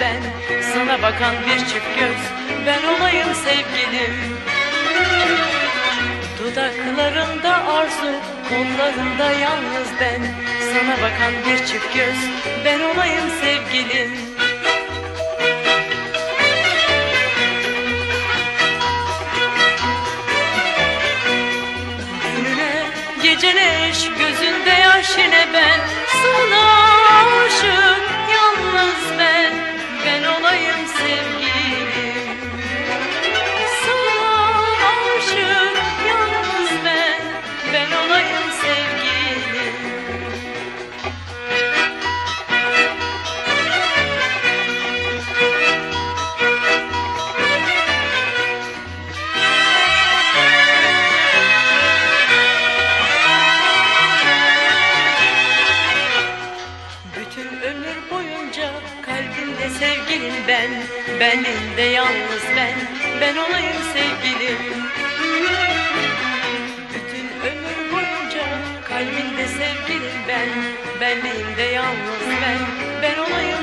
ben. Sana bakan bir çift göz Ben olayım sevgilim. Dudaklarında arzu Kollarında yalnız ben. Sana bakan bir çift göz Ben olayım sevgilim. Eş gözünde yaş yine ben. Sana sevgilin ben Benliğimde yalnız ben Ben olayım sevgilim. Bütün ömür boyunca kalbimde sevgilin ben Benliğimde yalnız ben Ben olayım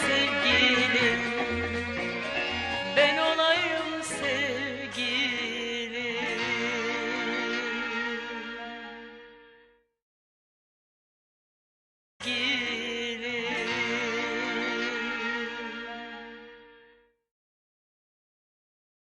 sevgilim